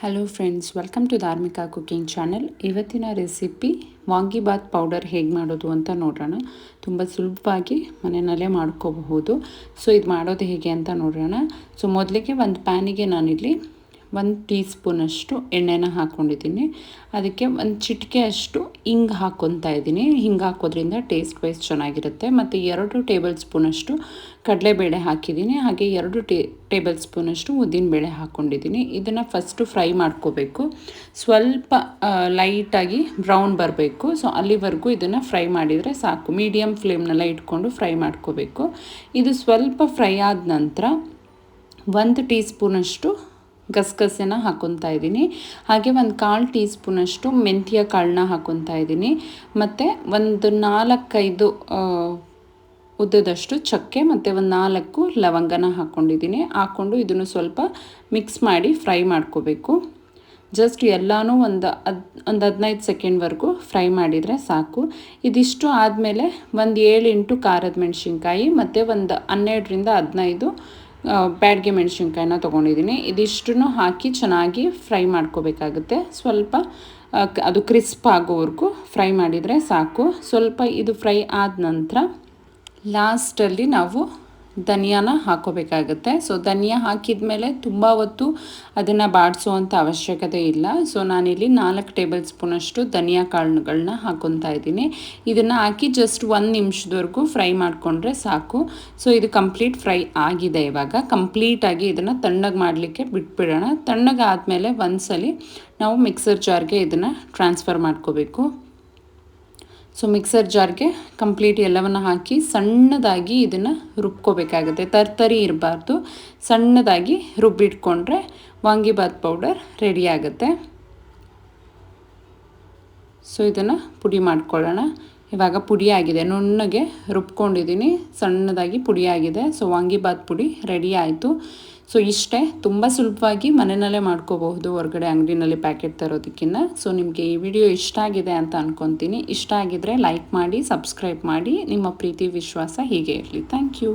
Hello friends welcome to Dharmika cooking channel ಇವತ್ತಿನ recipe vangibath powder ಹೇಗೆ ಮಾಡೋದು ಅಂತ ನೋಡೋಣ ತುಂಬ ಸುಲಭವಾಗಿ ಮನೆಯಲ್ಲೇ ಮಾಡ್ಕೋಬಹುದು. ಸೊ ಇದು ಮಾಡೋದು ಹೇಗೆ ಅಂತ ನೋಡೋಣ ಸೊ ಮೊದಲಿಗೆ ಒಂದು ಪ್ಯಾನಿಗೆ ನಾನಿಲ್ಲಿ ಒಂದು ಟೀ ಸ್ಪೂನಷ್ಟು ಎಣ್ಣೆನ ಹಾಕ್ಕೊಂಡಿದ್ದೀನಿ. ಅದಕ್ಕೆ ಒಂದು ಚಿಟಿಕೆ ಅಷ್ಟು ಹಿಂಗೆ ಹಾಕ್ಕೊತಾ ಇದ್ದೀನಿ. ಹಿಂಗೆ ಹಾಕೋದ್ರಿಂದ ಟೇಸ್ಟ್ ವೈಸ್ ಚೆನ್ನಾಗಿರುತ್ತೆ. ಮತ್ತು ಎರಡು ಟೇಬಲ್ ಸ್ಪೂನಷ್ಟು ಕಡಲೆಬೇಳೆ ಹಾಕಿದ್ದೀನಿ. ಹಾಗೆ ಎರಡು ಟೇ, ಟೇಬಲ್ ಸ್ಪೂನಷ್ಟು ಉದ್ದಿನಬೇಳೆ ಹಾಕ್ಕೊಂಡಿದ್ದೀನಿ. ಇದನ್ನು ಫಸ್ಟು ಫ್ರೈ ಮಾಡ್ಕೋಬೇಕು. ಸ್ವಲ್ಪ ಲೈಟಾಗಿ ಬ್ರೌನ್ ಬರಬೇಕು. ಸೊ ಅಲ್ಲಿವರೆಗೂ ಇದನ್ನು ಫ್ರೈ ಮಾಡಿದರೆ ಸಾಕು. ಮೀಡಿಯಮ್ ಫ್ಲೇಮ್ನೆಲ್ಲ ಇಟ್ಕೊಂಡು ಫ್ರೈ ಮಾಡ್ಕೋಬೇಕು. ಇದು ಸ್ವಲ್ಪ ಫ್ರೈ ಆದ ನಂತರ ಒಂದು ಟೀ ಸ್ಪೂನಷ್ಟು ಗಸಗಸೆನ ಹಾಕೊತಾ ಇದ್ದೀನಿ. ಹಾಗೆ ಒಂದು ಕಾಲು ಟೀ ಸ್ಪೂನಷ್ಟು ಮೆಂತ್ಯ ಕಾಳನ್ನ ಹಾಕೊತಾ ಇದ್ದೀನಿ. ಮತ್ತು ಒಂದು ನಾಲ್ಕೈದು ಉದ್ದದಷ್ಟು ಚಕ್ಕೆ ಮತ್ತು ಒಂದು ನಾಲ್ಕು ಲವಂಗನ ಹಾಕ್ಕೊಂಡಿದ್ದೀನಿ ಹಾಕ್ಕೊಂಡು ಇದನ್ನು ಸ್ವಲ್ಪ ಮಿಕ್ಸ್ ಮಾಡಿ ಫ್ರೈ ಮಾಡ್ಕೋಬೇಕು. ಜಸ್ಟ್ ಎಲ್ಲನೂ ಒಂದು ಹದ್, ಒಂದು ಹದಿನೈದು ಸೆಕೆಂಡ್ವರೆಗೂ ಫ್ರೈ ಮಾಡಿದರೆ ಸಾಕು. ಇದಿಷ್ಟು ಆದಮೇಲೆ ಒಂದು ಏಳು ಎಂಟು ಖಾರದ ಮೆಣಸಿನ್ಕಾಯಿ ಮತ್ತು ಒಂದು ಹನ್ನೆರಡರಿಂದ ಹದಿನೈದು ಬ್ಯಾಡ್ಗೆ ಮೆಣಸಿನ್ಕಾಯಿನ ತೊಗೊಂಡಿದ್ದೀನಿ. ಇದಿಷ್ಟನ್ನು ಹಾಕಿ ಚೆನ್ನಾಗಿ ಫ್ರೈ ಮಾಡ್ಕೋಬೇಕಾಗುತ್ತೆ. ಸ್ವಲ್ಪ ಅದು ಕ್ರಿಸ್ಪ್ ಆಗೋವರೆಗೂ ಫ್ರೈ ಮಾಡಿದರೆ ಸಾಕು. ಸ್ವಲ್ಪ ಇದು ಫ್ರೈ ಆದ ನಂತರ ಲಾಸ್ಟಲ್ಲಿ ನಾವು ಧನಿಯಾನ ಹಾಕೋಬೇಕಾಗುತ್ತೆ. ಸೊ ಧನಿಯಾ ಹಾಕಿದ ಮೇಲೆ ತುಂಬ ಹೊತ್ತು ಅದನ್ನು ಬಾಡಿಸುವಂಥ ಅವಶ್ಯಕತೆ ಇಲ್ಲ. ಸೊ ನಾನಿಲ್ಲಿ ನಾಲ್ಕು ಟೇಬಲ್ ಸ್ಪೂನಷ್ಟು ಧನಿಯಾ ಕಾಳುಗಳನ್ನ ಹಾಕೊತಾ ಇದ್ದೀನಿ. ಇದನ್ನು ಹಾಕಿ ಜಸ್ಟ್ ಒಂದು ನಿಮಿಷದವರೆಗೂ ಫ್ರೈ ಮಾಡಿಕೊಂಡ್ರೆ ಸಾಕು. ಸೊ ಇದು ಕಂಪ್ಲೀಟ್ ಫ್ರೈ ಆಗಿದೆ ಇವಾಗ. ಕಂಪ್ಲೀಟಾಗಿ ಇದನ್ನು ತಣ್ಣಗೆ ಮಾಡಲಿಕ್ಕೆ ಬಿಟ್ಬಿಡೋಣ. ತಣ್ಣಗೆ ಆದಮೇಲೆ ಒಂದ್ಸಲಿ ನಾವು ಮಿಕ್ಸರ್ ಜಾರ್ಗೆ ಇದನ್ನು ಟ್ರಾನ್ಸ್ಫರ್ ಮಾಡ್ಕೋಬೇಕು. ಸೊ ಮಿಕ್ಸರ್ ಜಾರ್ಗೆ ಕಂಪ್ಲೀಟ್ ಎಲ್ಲವನ್ನು ಹಾಕಿ ಸಣ್ಣದಾಗಿ ಇದನ್ನು ರುಬ್ಕೋಬೇಕಾಗುತ್ತೆ. ತರ್ತರಿ ಇರಬಾರ್ದು. ಸಣ್ಣದಾಗಿ ರುಬ್ಬಿಟ್ಕೊಂಡ್ರೆ ವಾಂಗಿಬಾತ್ ಪೌಡರ್ ರೆಡಿ ಆಗುತ್ತೆ. ಸೊ ಇದನ್ನು ಪುಡಿ ಮಾಡ್ಕೊಳ್ಳೋಣ. ಇವಾಗ ಪುಡಿ ಆಗಿದೆ. ನುಣ್ಣಗೆ ರುಬ್ಕೊಂಡಿದ್ದೀನಿ. ಸಣ್ಣದಾಗಿ ಪುಡಿ ಆಗಿದೆ. ಸೊ ವಾಂಗಿಬಾತ್ ಪುಡಿ ರೆಡಿ ಆಯಿತು. ಸೊ ಇಷ್ಟೇ. ತುಂಬ ಸುಲಭವಾಗಿ ಮನೆಯಲ್ಲೇ ಮಾಡ್ಕೋಬಹುದು ಹೊರಗಡೆ ಅಂಗಡಿನಲ್ಲಿ ಪ್ಯಾಕೆಟ್ ತರೋದಕ್ಕಿಂತ ಸೊ ನಿಮಗೆ ಈ ವಿಡಿಯೋ ಇಷ್ಟ ಆಗಿದೆ ಅಂತ ಅಂದ್ಕೊತೀನಿ ಇಷ್ಟ ಆಗಿದರೆ ಲೈಕ್ ಮಾಡಿ ಸಬ್ಸ್ಕ್ರೈಬ್ ಮಾಡಿ. ನಿಮ್ಮ ಪ್ರೀತಿ, ವಿಶ್ವಾಸ ಹೀಗೆ ಇರಲಿ. Thank you